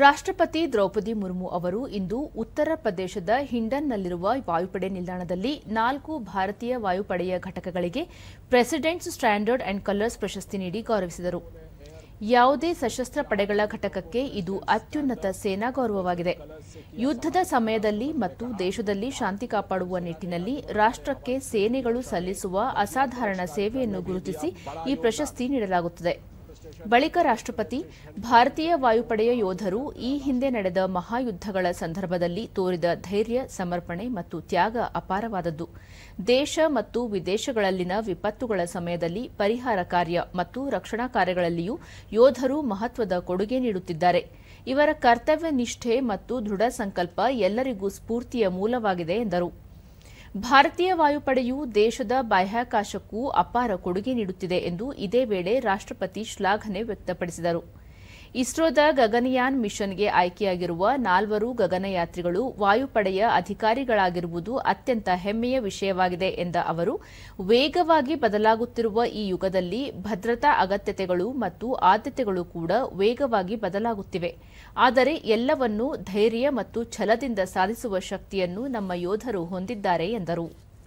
ರಾಷ್ಟ್ರಪತಿ ದ್ರೌಪದಿ ಮುರ್ಮು ಅವರು ಇಂದು ಉತ್ತರ ಪ್ರದೇಶದ ಹಿಂಡನ್ನಲ್ಲಿರುವ ವಾಯುಪಡೆ ನಿಲ್ದಾಣದಲ್ಲಿ ನಾಲ್ಕು ಭಾರತೀಯ ವಾಯುಪಡೆಯ ಘಟಕಗಳಿಗೆ ಪ್ರೆಸಿಡೆಂಟ್ಸ್ ಸ್ಟ್ಯಾಂಡರ್ಡ್ ಅಂಡ್ ಕಲರ್ಸ್ ಪ್ರಶಸ್ತಿ ನೀಡಿ ಗೌರವಿಸಿದರು. ಯಾವುದೇ ಸಶಸ್ತ್ರ ಪಡೆಗಳ ಘಟಕಕ್ಕೆ ಇದು ಅತ್ಯುನ್ನತ ಸೇನಾ ಗೌರವವಾಗಿದೆ. ಯುದ್ಧದ ಸಮಯದಲ್ಲಿ ಮತ್ತು ದೇಶದಲ್ಲಿ ಶಾಂತಿ ಕಾಪಾಡುವ ನಿಟ್ಟಿನಲ್ಲಿ ರಾಷ್ಟ್ರಕ್ಕೆ ಸೇನೆಗಳು ಸಲ್ಲಿಸುವ ಅಸಾಧಾರಣ ಸೇವೆಯನ್ನು ಗುರುತಿಸಿ ಈ ಪ್ರಶಸ್ತಿ ನೀಡಲಾಗುತ್ತದೆ. ಬಳಿಕ ರಾಷ್ಟ್ರಪತಿ, ಭಾರತೀಯ ವಾಯುಪಡೆಯ ಯೋಧರು ಈ ಹಿಂದೆ ನಡೆದ ಮಹಾಯುದ್ದಗಳ ಸಂದರ್ಭದಲ್ಲಿ ತೋರಿದ ಧೈರ್ಯ, ಸಮರ್ಪಣೆ ಮತ್ತು ತ್ಯಾಗ ಅಪಾರವಾದದ್ದು. ದೇಶ ಮತ್ತು ವಿದೇಶಗಳಲ್ಲಿನ ವಿಪತ್ತುಗಳ ಸಮಯದಲ್ಲಿ ಪರಿಹಾರ ಕಾರ್ಯ ಮತ್ತು ರಕ್ಷಣಾ ಕಾರ್ಯಗಳಲ್ಲಿಯೂ ಯೋಧರು ಮಹತ್ವದ ಕೊಡುಗೆ ನೀಡುತ್ತಿದ್ದಾರೆ. ಇವರ ಕರ್ತವ್ಯ ನಿಷ್ಠೆ ಮತ್ತು ದೃಢ ಸಂಕಲ್ಪ ಎಲ್ಲರಿಗೂ ಸ್ಫೂರ್ತಿಯ ಮೂಲವಾಗಿದೆ ಎಂದರು. ಭಾರತೀಯ ವಾಯುಪಡೆಯು ದೇಶದ ಬಾಹ್ಯಾಕಾಶಕ್ಕೂ ಅಪಾರ ಕೊಡುಗೆ ನೀಡುತ್ತಿದೆ ಎಂದು ಇದೇ ವೇಳೆ ರಾಷ್ಟ್ರಪತಿ ಶ್ಲಾಘನೆ ವ್ಯಕ್ತಪಡಿಸಿದರು. ಇಸ್ರೋದ ಗಗನಯಾನ್ ಮಿಷನ್ಗೆ ಆಯ್ಕೆಯಾಗಿರುವ ನಾಲ್ವರು ಗಗನಯಾತ್ರಿಗಳು ವಾಯುಪಡೆಯ ಅಧಿಕಾರಿಗಳಾಗಿರುವುದು ಅತ್ಯಂತ ಹೆಮ್ಮೆಯ ವಿಷಯವಾಗಿದೆ ಎಂದ ಅವರು, ವೇಗವಾಗಿ ಬದಲಾಗುತ್ತಿರುವ ಈ ಯುಗದಲ್ಲಿ ಭದ್ರತಾ ಅಗತ್ಯತೆಗಳು ಮತ್ತು ಆದ್ಯತೆಗಳು ಕೂಡ ವೇಗವಾಗಿ ಬದಲಾಗುತ್ತಿವೆ. ಆದರೆ ಎಲ್ಲವನ್ನೂ ಧೈರ್ಯ ಮತ್ತು ಛಲದಿಂದ ಸಾಧಿಸುವ ಶಕ್ತಿಯನ್ನು ನಮ್ಮ ಯೋಧರು ಹೊಂದಿದ್ದಾರೆ ಎಂದರು.